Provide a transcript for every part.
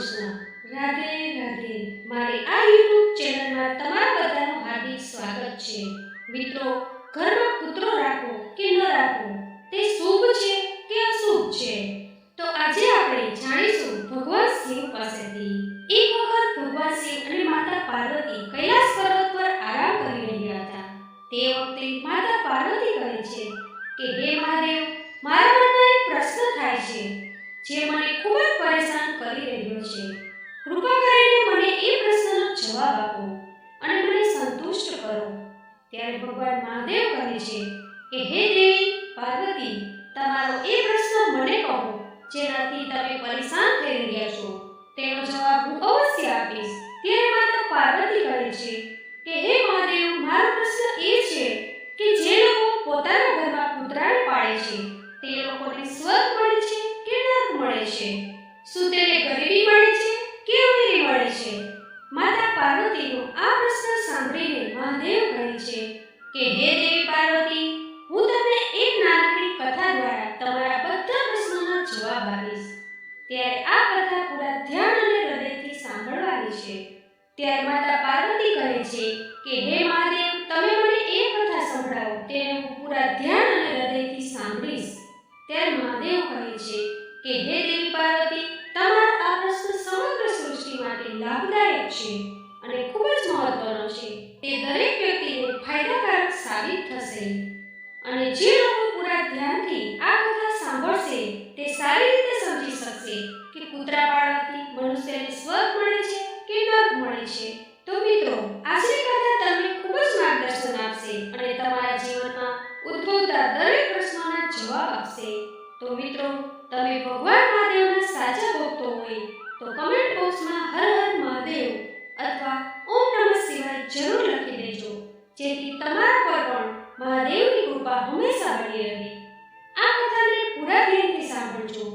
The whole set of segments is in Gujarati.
是你看这 જવાબ આપો અને મને સંતુષ્ટ કરો. ત્યારે ભગવાન મહાદેવ કહે છે, કે હે દેવી, પાર્વતી, તમારો એ પ્રશ્ન મને કહો, જેનાથી તમે પરેશાન થઈ રહ્યા છો. તેનો જવાબ હું અવશ્ય આપીશ. ત્યારે માતા પાર્વતી કહે છે, કે હે મહાદેવ, મારો પ્રશ્ન એ છે કે જે લોકો પોતાના ઘરમાં કૂતરાને પાળે છે, તે લોકોને સ્વર્ગ મળે છે કે નર્ક મળે છે? શું તેને ગરીબી મળે છે કે અમીરી મળે છે? માતા પાર્વતીનો આ પ્રશ્ન સાંભળીને મહાદેવ કહે છે કે, હે દેવી પાર્વતી, હું તમને એક નાનકડી કથા દ્વારા તમારા બધા પ્રશ્નોનો જવાબ આપીશ. ત્યારે આ કથા પૂરા ધ્યાન અને હૃદયથી સાંભળવાની છે. ત્યારે અને જે લોકો પૂરા ધ્યાનથી આ કથા સાંભળશે, તે સારી રીતે સમજી શકશે કે કૂતરા પાળવાથી મનુષ્યને સ્વર્ગ મળે છે કે નર્ક મળે છે. તો મિત્રો આજની કથા તમને ખૂબ જ માર્ગદર્શન આપશે અને તમારા જીવનમાં ઉદ્ભવતા દરેક પ્રશ્નોના જવાબ આપશે. તો મિત્રો, તમે ભગવાન મહાદેવના સાચા ભક્તો હોય, તો કમેન્ટ બોક્સમાં હર હર મહાદેવ અથવા ઓમ નમઃ શિવાય જરૂર લખી દેજો. જેથી તમારા પર પણ મહાદેવની કૃપા હંમેશા બની રહે. આ કથાને પૂરા ધ્યાનથી સાંભળજો.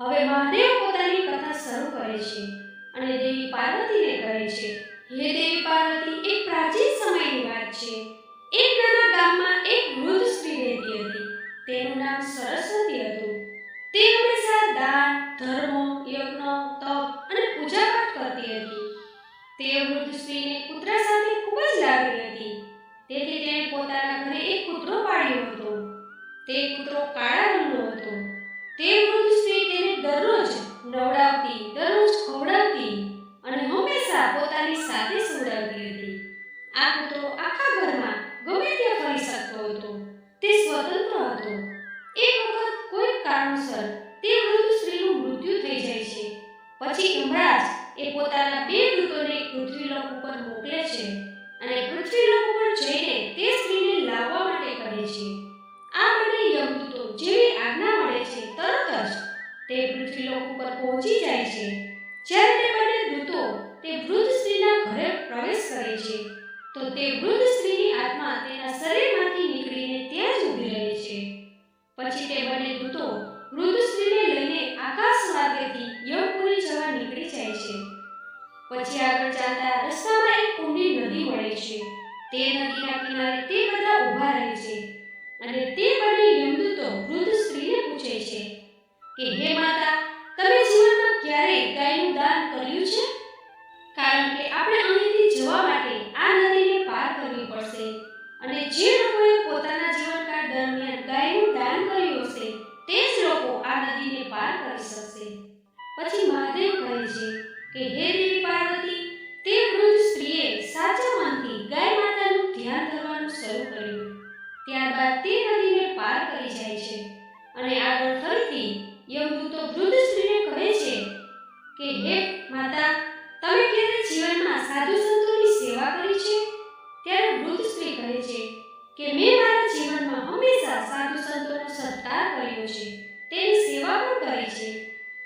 હવે મહાદેવ પોતાની કથા શરૂ કરે છે અને દેવી પાર્વતીને કહે છે, હે દેવી પાર્વતી, એક પ્રાચીન સમયની વાત છે. એક નાના ગામમાં એક વૃદ્ધ સ્ત્રી રહેતી હતી. તેનું નામ સરસ્વતી હતું. તે હંમેશા દાન, ધર્મ, યજ્ઞ, તપ અને પૂજાપાઠ કરતી હતી. તે વૃદ્ધ સ્ત્રીને કૂતરા સાથે ખૂબ જ લાગણી હતી. તેથી તેણે પોતાના ઘરે એક કૂતરો પાળ્યો હતો. તે કૂતરો કાળા રંગનો હતો. તે વૃદ્ધ સ્ત્રી તેને દરરોજ કરે છે, તો તે વૃદ્ધ સ્ત્રીની આત્મા તેના શરીરમાંથી નીકળીને ત્યાં જ ઊભી રહે છે. પછી તે બંને દૂતો વૃદ્ધ સ્ત્રીને લઈને આકાશ માર્ગેથી યમપુરી જવા નીકળી જાય છે. પછી આગળ ચાલતા રસ્તામાં એક ઊંડી નદી મળે છે. તે નદીના કિનારે તે બધા ઊભા રહે છે અને તે બંને યમદૂતો વૃદ્ધ સ્ત્રીને પૂછે છે કે, હે માતા, તમે જીવનમાં ક્યારે ગાયનું દાન કર્યું છે? કારણ કે આપણે અહીંથી જવા માટે આ નદીને જીવનમાં હંમેશા સાધુ સંતોનો સત્કાર કર્યો છે. તેની સેવા પણ કરી છે.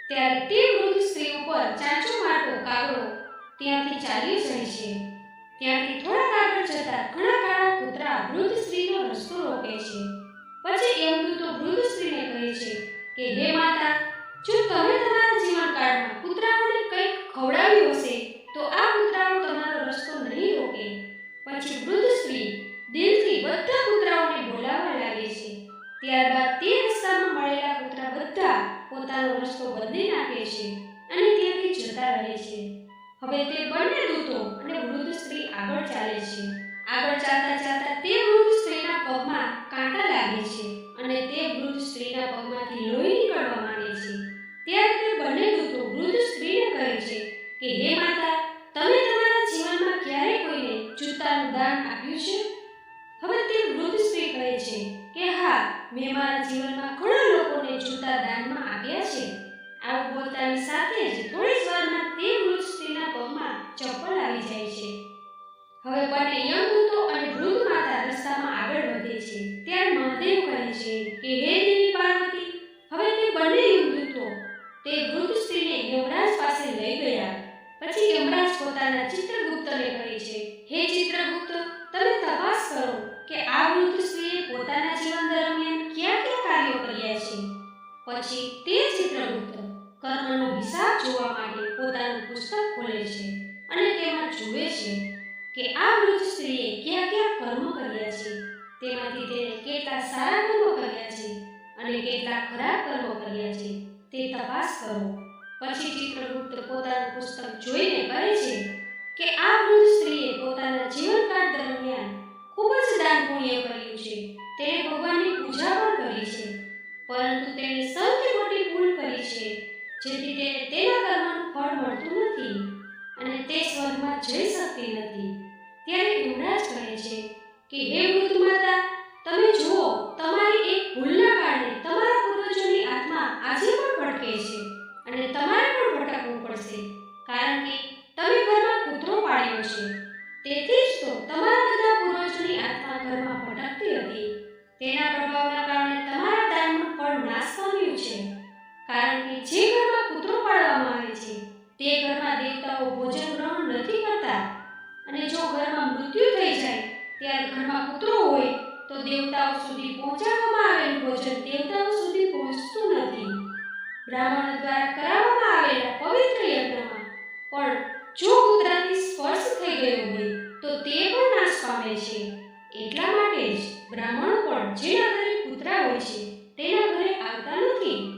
ત્યારે તે વૃદ્ધ સ્ત્રી ઉપર ચાંચો મારતો કાગડો ત્યાંથી ચાલ્યો જાય છે. ત્યાંથી થોડાક આગળ જતા ઘણા કાળા કૂતરા વૃદ્ધ સ્ત્રીનો રસ્તો રોકે છે. પછી યમદૂતો વૃદ્ધ સ્ત્રીને કહે છે કે, હે માતા, જો તમે તમારા જીવનકાળમાં કૂતરાઓને કંઈક ખવડાવ્યું હશે, તો આ કૂતરાઓ તમારો રસ્તો નહીં રોકે. પછી વૃદ્ધ સ્ત્રી દિલથી બધા કૂતરાઓને બોલાવવા લાગે છે. ત્યારબાદ તે રસ્તામાં મળેલા કૂતરા બધા પોતાનો રસ્તો બદલી નાખે છે અને ત્યાંથી જતા છે. હવે તે બંને દૂતો અને વૃદ્ધ સ્ત્રી આગળ ચાલે છે. આગળ ચાલતા ચાલતા તે વૃદ્ધ સ્ત્રીના પગમાં કાંટા લાગે છે અને તે વૃદ્ધ સ્ત્રીના પગમાંથી લોહી નીકળવા માંગે છે. ત્યારે તે બંને દૂતો વૃદ્ધ સ્ત્રીને કહે છે કે, હે માતા, તમે તમારા જીવનમાં ક્યારે કોઈને જૂતાનું દાન આપ્યું છે? હવે તે વૃદ્ધ સ્ત્રી કહે છે કે હા, મેં મારા જીવનમાં ઘણા લોકોને જૂતા દાનમાં આપ્યા છે. આવું બોલતાની સાથે જ થોડી જ વારમાં તે વૃદ્ધ સ્ત્રીના પગમાં ચપ્પલ આવી જાય છે. હવે બંને યમદૂતો જુએ છે કે આ વૃદ્ધ સ્ત્રીએ કયા કયા કર્મ કર્યા છે? તેમાંથી તેને કેટલા સારા કર્મ કર્યા છે અને કેટલા ખરાબ કર્મ કર્યા છે તે તપાસ કરો. પછી ચિત્રગુપ્ત પોતાનું પુસ્તક જોઈને કહે છે કે આ વૃદ્ધ સ્ત્રીએ પોતાના જીવનકાળ દરમિયાન ખૂબ જ દાન પુણ્ય કર્યું છે. તેણે ભગવાનની પૂજા પણ કરી છે. પરંતુ તેણે સૌથી મોટી ભૂલ કરી છે જેથી તેને તેના કર્મનું ફળ મળતું નથી. અને તે સ્વર્ગમાં જઈ શકતી નથી. ત્યારે યુવરાજ કહે છે કે, હે વૃદ્ધ માતા તમે જુઓ, તમારી એક ભૂલના કારણે તમારા પૂર્વજોની આત્મા આજે પણ ભટકે છે અને તમારે પણ ભટકવું પડશે, કારણ કે તમે ઘરમાં કૂતરો પાળ્યો છે. તેથી જ તો તમારા બધા પૂર્વજોની આત્મા ઘરમાં ભટકતી હતી. તેના પ્રભાવના કારણે તમારા દાનનું ફળ નાશ પામ્યું છે, કારણ કે જે ઘરમાં કૂતરો પાળવામાં આવે તે ઘરમાં દેવતાઓ ભોજન ગ્રહણ નથી કરતા. અને જો ઘરમાં મૃત્યુ થઈ જાય, ત્યારે ઘરમાં કૂતરો હોય, તો દેવતાઓ સુધી પહોંચાડવામાં આવેલું ભોજન દેવતાઓ સુધી પહોંચતું નથી. બ્રાહ્મણ દ્વારા કરાવવામાં આવેલા પવિત્ર યજ્ઞમાં, પણ જો કૂતરાથી સ્પર્શ થઈ ગયો હોય, તો તે પણ નાશ પામે છે. એટલા માટે જ બ્રાહ્મણો પણ જેના ઘરે કૂતરા હોય છે, તેના ઘરે આવતા નથી.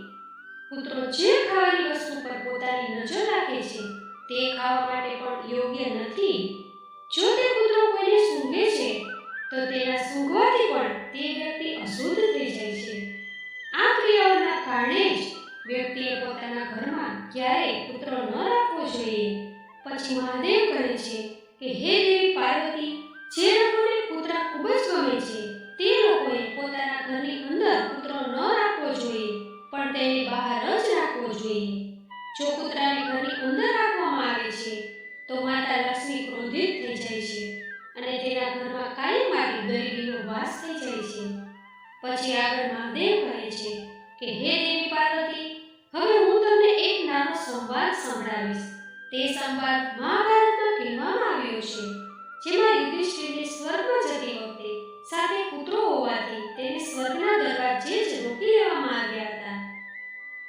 કૂતરો જે ખાવાની વસ્તુ પર પોતાની નજર રાખે છે, તે ખાવા માટે પણ યોગ્ય નથી. જો તે કૂતરો કોઈને સૂંઘે છે, તો તેના સૂંઘવાથી પણ તે વ્યક્તિ અશુદ્ધ થઈ જાય છે. આ ક્રિયાઓના કારણે જ વ્યક્તિએ પોતાના ઘરમાં ક્યારેય કૂતરો ન રાખવો જોઈએ. પછી મહાદેવ કહે છે કે, હે દેવી પાર્વતી, જે લોકોને કૂતરા ખૂબ જ ગમે છે, તે લોકોએ પોતાના ઘરની અંદર કૂતરો ન રાખવો જોઈએ. પણ તેને બહાર જ રાખવો જોઈએ. જો કૂતરાને ઘરની અંદર રાખવામાં આવે છે, તો માતા લક્ષ્મી ક્રોધિત થઈ જાય છે અને તેના ઘરમાં કાયમ માટે ગરીબીનો વાસ થઈ જાય છે. પછી આગળ મહાદેવ કહે છે કે, હે દેવી પાર્વતી, હવે હું તમને એક નાનો સંવાદ સંભળાવીશ. તે સંવાદ મહાભારતમાં કહેવામાં આવ્યો છે. જેમાં યુધિષ્ઠિરને સ્વર્ગમાં જતી વખતે સાથે કૂતરો હોવાથી તેને સ્વર્ગના દરવાજે જ રોકી લેવામાં આવ્યા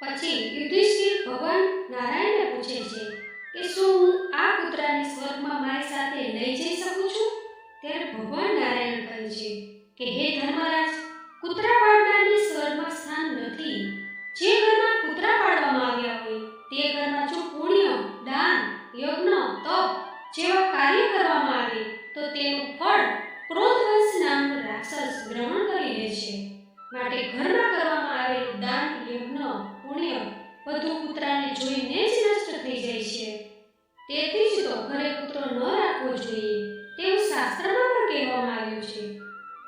પછી યુધિષ્ઠિર ભગવાન નારાયણને પૂછે છે કે શું હું આ કૂતરાને સ્વર્ગમાં મારી સાથે લઈ જઈ શકું છું? ત્યારે ભગવાન નારાયણ કહે છે કે, હે ધર્મરાજ, કૂતરા પાળનારને સ્વર્ગમાં સ્થાન નથી. જે ઘરમાં કૂતરા પાળવામાં આવ્યા હોય, તે ઘરમાં જો પુણ્ય, દાન, યજ્ઞ, તપ જેવા કાર્ય કરવામાં આવે, તો તેનું ફળ ક્રોધવંશ નામનો રાક્ષસ ગ્રહણ કરી લે છે. માટે ઘરમાં કરવામાં આવેલું દાન, યજ્ઞ પુણ્ય બધું કૂતરાને જોઈને જ નષ્ટ થઈ જાય છે. તેથી જ તો ઘરે કૂતરો ન રાખવો જોઈએ, તેવું શાસ્ત્રમાં પણ કહેવામાં આવ્યું છે.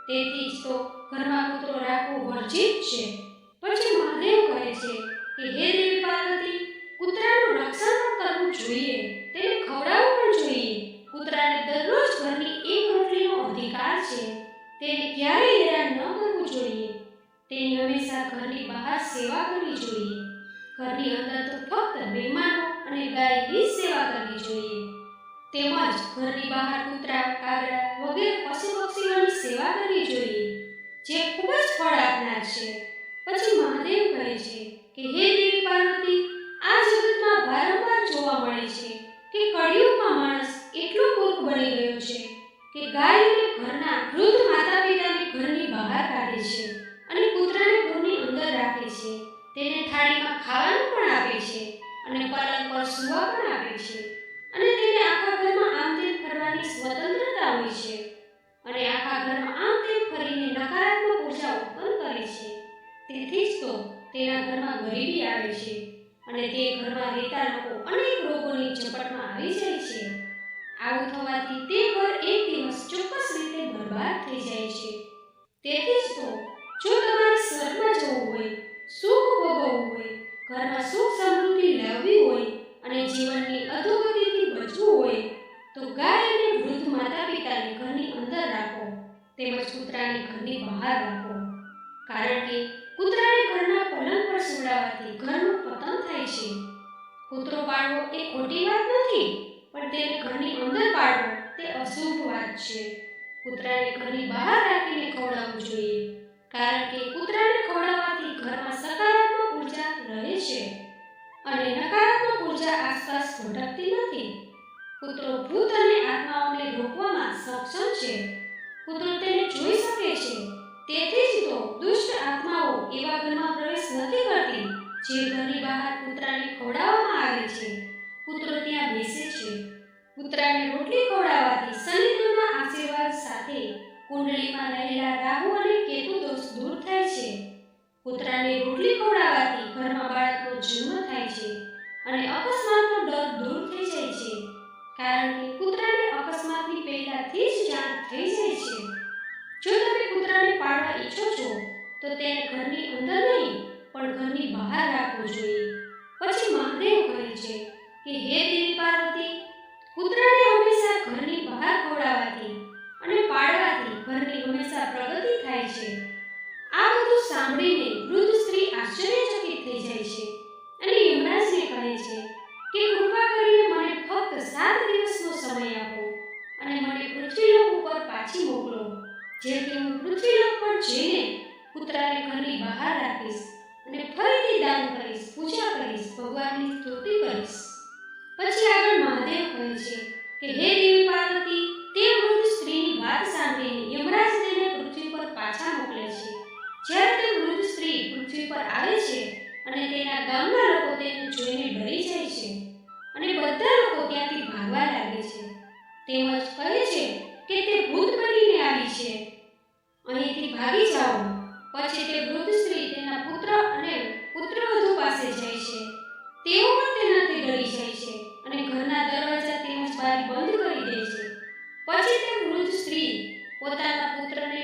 તેથી જ તો ઘરમાં કૂતરો રાખવો વર્જિત છે. પછી મહાદેવ કહે છે કે, હે દેવી પાર્વતી, કૂતરાનું રક્ષણ પણ કરવું જોઈએ, તેને ખવડાવવું પણ જોઈએ. કૂતરાને દરરોજ ઘરની એક રોટલીનો અધિકાર છે. તેને ક્યારેય તેની હંમેશા ઘરની બહાર સેવા કરવી જોઈએ. ઘરની અંદર તો ફક્ત મહેમાનો અને ગાયની સેવા કરવી જોઈએ. તેમજ ઘરની બહાર કૂતરા, કાગડા વગેરે પશુ પક્ષીઓની સેવા કરવી જોઈએ. જે ખૂબ જ ફળ આપનાર છે. પછી મહાદેવ કહે છે કે, હે દેવી પાર્વતી, આ જગતમાં વારંવાર જોવા મળે છે કે કળિયુગમાં માણસ એટલો મૂર્ખ બની ગયો છે કે ગાયોને ઘરના વૃદ્ધ માતા પિતાને ઘરની બહાર કાઢે છે. અને આખા ઘરમાં આમ તેમ ફરીને નકારાત્મક ઊર્જા ઉત્પન્ન કરે છે. તેથી જ તો તેના ઘરમાં ગરીબી આવે છે અને તે ઘરમાં રહેતા લોકો અનેક રોગોની ઝપટમાં આવી જાય છે. આવું થવાથી તે ઘર એક દિવસ ચોક્કસ રીતે બરબાદ થઈ જાય છે. તેથી જ તો જો તમારે સ્વર્ગમાં જવું હોય, સુખ ભોગવવું હોય, ઘરમાં સુખ તેમજ કૂતરાને ઘરની બહાર રાખો. કારણ કે કૂતરાને ઘરના પલંગ પર સુવડાવવાથી ઘરનું પતન થાય છે. કૂતરો પાળવો એ ખોટી વાત નથી, પણ તેને ઘરની અંદર પાળવો તે અશુભ વાત છે. કૂતરાને ઘરની બહાર રાખીને ખવડાવવું જોઈએ, કારણ કે કૂતરાને ખવડાવવાથી ઘરમાં સકારાત્મક ઊર્જા રહે છે અને નકારાત્મક ઊર્જા આસપાસ ભટકતી નથી. કૂતરો ભૂત અને આત્માઓને રોકવામાં સક્ષમ છે. કૂતરો તેને જોઈ શકે છે. તેથી જ તો દુષ્ટ આત્માઓ એવા ઘરમાં પ્રવેશ નથી કરતી, જે ઘરની બહાર કૂતરાને ખોડાવવામાં આવે છે. કૂતરો ત્યાં બેસે છે. કૂતરાને રોટલી ખોડાવવાથી શનિદેવના આશીર્વાદ સાથે કુંડળીમાં રહેલા રાહુ અને કેતુ દોષ દૂર થાય છે. કૂતરાને રોટલી ખવડાવવાથી ઘરમાં બાળકનો જન્મ થાય છે અને અકસ્માતનો ડર દૂર થઈ જાય છે. કારણ કે કૂતરાને અકસ્માતની પહેલાથી જ જાણ થઈ જાય જો તમે કૂતરાને પાળવા ઈચ્છો છો, તો તેને ઘરની અંદર નહીં, પણ ઘરની બહાર રાખવું જોઈએ. પછી મહાદેવ કહે છે કે, હે દેવી પાર્વતી, કૂતરાને હંમેશા ઘરની બહાર ખોડાવવાથી અને પાળવાથી ઘરની હંમેશા પ્રગતિ થાય છે. આ બધું સાંભળીને વૃદ્ધ સ્ત્રી આશ્ચર્યચકિત થઈ જાય છે અને યમરાજને કહે છે કે, કૃપા કરીને મને ફક્ત સાત દિવસનો સમય આપો અને મને પૃથ્વીલોક ઉપર પાછી મોકલો. જેથી હું પૃથ્વીલોક પર જઈને કૂતરાને ઘરની બહાર રાખીશ અને ફરીથી દાન કરીશ, પૂજા કરીશ, ભગવાનની સ્તુતિ કરીશ. પછી આગળ મહાદેવ કહે છે કે, હે દેવી પાર્વતી, તે વૃદ્ધ સ્ત્રીની વાત સાંભળીને યમરાજ તેને પૃથ્વી પર પાછા મોકલે છે. જ્યારે તે વૃદ્ધ સ્ત્રી પૃથ્વી પર આવે છે અને તેના ગામના લોકો તેને જોઈને ડરી જાય છે અને બધા લોકો ત્યાંથી ભાગવા લાગે છે. તેમજ કહે છે કે તે ભૂત બનીને આવી છે. અહીંથી ભાગી જાઓ. પછી તે વૃદ્ધ સ્ત્રી તેના પુત્ર અને પુત્રવધુ પાસે જાય છે. તેઓ પણ તેનાથી ડરી જાય છે અને ઘરના દરવાજા તેમજ બારી બંધ કરી દે છે. પછી તે વૃદ્ધ સ્ત્રી પોતાના પુત્રને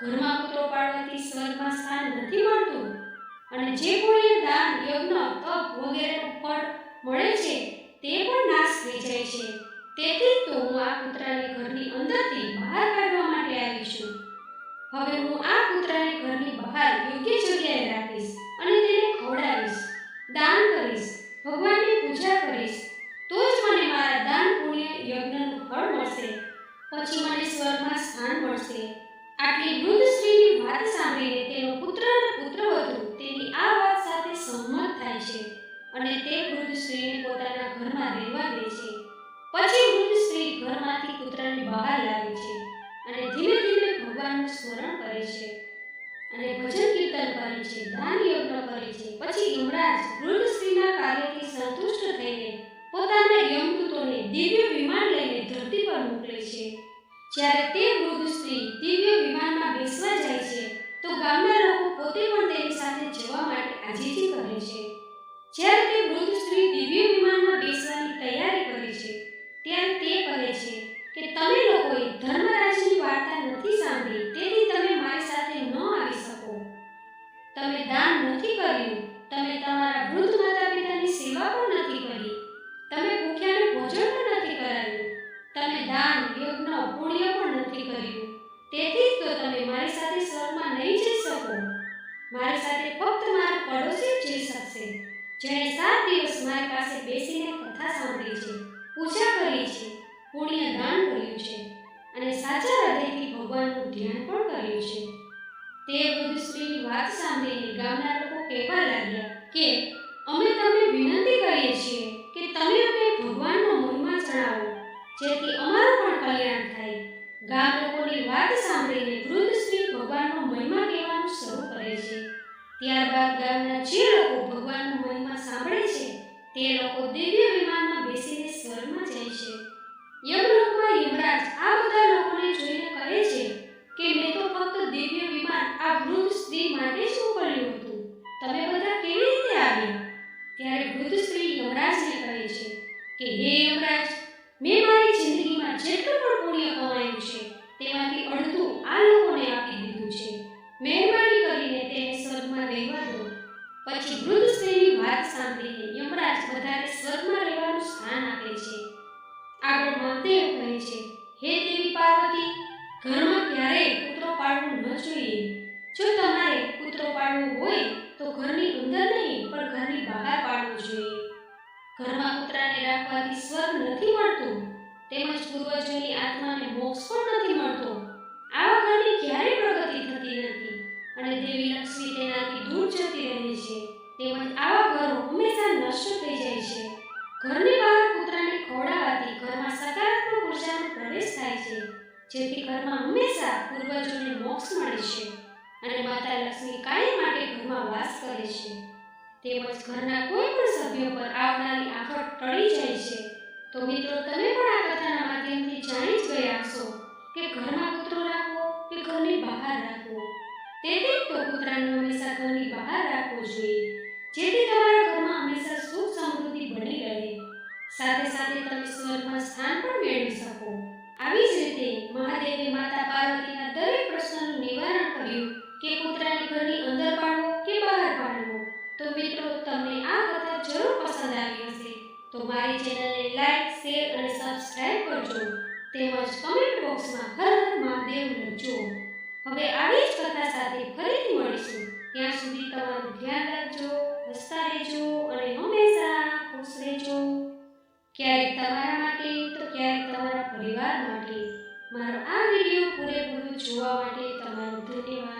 ઘરમાં કૂતરો પાડવાથી સ્વર્ગમાં સ્થાન નથી મળતું. અને જે કોઈએ દાન, યજ્ઞ, તપ વગેરેનું ફળ મળે છે, તે પણ નાશ થઈ જાય છે. તેથી તો હું આ કૂતરાને ઘરની અંદરથી બહાર કાઢવા માટે આવી છું. હવે હું આ કૂતરાને ઘરની બહાર યોગ્ય જગ્યાએ રાખીશ અને તેને ખવડાવીશ, દાન કરીશ, ભગવાનની પૂજા કરીશ. તો જ મને મારા દાન પુણ્ય યજ્ઞનું ફળ મળશે. પછી મને સ્વર્ગમાં સ્થાન મળશે. આટલી વૃદ્ધ સ્ત્રીની વાત સાંભળીને તેનો પુત્ર અને પુત્રવધુ તેની આ વાત સાથે સંમત થાય છે અને તે વૃદ્ધ સ્ત્રીને પોતાના ઘરમાં રહેવા દે છે. પછી વૃદ્ધ સ્ત્રી ઘરમાંથી કૂતરાને બહાર લાવે છે અને ધીમે ધીમે ભગવાનનું સ્મરણ કરે છે અને ભજન કીર્તન કરે છે, દાન યજ્ઞ કરે છે. પછી યુવરાજ વૃદ્ધ સ્ત્રીના કાર્યથી સંતુષ્ટ થઈને પોતાના યમદૂતોને દિવ્ય વિમાન લઈને ધરતી પર મોકલે છે. જ્યારે તે વૃદ્ધ સ્ત્રી દિવ્ય વિમાનમાં બેસવા જાય છે જેણે સાત દિવસ મારી પાસે બેસીને કથા સાંભળી છે, પૂજા કરી છે, પુણ્ય દાન કર્યું છે અને સાચા હૃદયથી ભગવાનનું ધ્યાન પણ કર્યું છે. તે વૃદ્ધ સ્ત્રીની વાત સાંભળીને ગામના લોકો કહેવા લાગ્યા કે, અમે તમને વિનંતી કરીએ છીએ કે તમે અમને ભગવાનનો મહિમા જણાવો, જેથી અમારું પણ કલ્યાણ થાય. ગામ લોકોની વાત સાંભળીને વૃદ્ધ સ્ત્રી ભગવાનનો મહિમા કહેવાનું શરૂ કરે છે. ત્યારબાદ ગામના જે લોકો ભગવાનનો મહિમા સાંભળે છે, તે લોકો દિવ્ય વિમાનમાં બેસીને સ્વર્ગમાં જાય છે. યમલોકમાં યમરાજ આ બધા ઘરમાં કૂતરાને રાખવાથી સ્વર્ગ નથી મળતું. તેમજ પૂર્વજોની આત્માને મોક્ષ પણ નથી મળતો. આવા ઘરની ક્યારેય પ્રગતિ થતી નથી. અને દેવી લક્ષ્મી તેનાથી દૂર જતી રહે છે. તેમજ આવા ઘરો હંમેશા નષ્ટ થઈ જાય છે. ઘરની બહાર કૂતરાને ખવડાવવાથી ઘરમાં સકારાત્મક ઉર્જાનો પ્રવેશ થાય છે. જેથી ઘરમાં હંમેશા પૂર્વજોને મોક્ષ મળે છે. અને માતા લક્ષ્મી કાયમ માટે ઘરમાં વાસ કરે છે. તેમજ ઘરના કોઈ પણ સભ્ય પર આવનારી આફત ટળી જાય છે. તો મિત્રો, તમે પણ આ કથાના માધ્યમથી જાણી જ ગયા હશો કે ઘરમાં કૂતરો રાખવો કે ઘરની બહાર રાખવો. તેથી તો કૂતરાને હંમેશા ઘરની બહાર રાખવો જોઈએ. જેથી તમારા ઘરમાં હંમેશા સુખ સમૃદ્ધિ બની રહે. સાથે સાથે તમે સ્વર્ગમાં સ્થાન પણ મેળવી શકો. આવી જ રીતે મહાદેવે માતા પાર્વતીના દરેક પ્રશ્નનું નિવારણ કર્યું કે કૂતરાને તો મારી ચેનલને લાઈક, શેર અને સબસ્ક્રાઇબ કરજો. તેમજ કમેન્ટ બોક્સમાં હર હર મહાદેવ લખજો. હવે આવી જ કથા સાથે ફરીથી મળીશું. ત્યાં સુધી તમારું ધ્યાન રાખજો, હસતા રહેજો અને હંમેશા ખુશ રહેજો. ક્યારેક તમારા માટે, તો ક્યારેક તમારા પરિવાર માટે. મારો આ વીડિયો પૂરેપૂરો જોવા માટે તમારો ધન્યવાદ.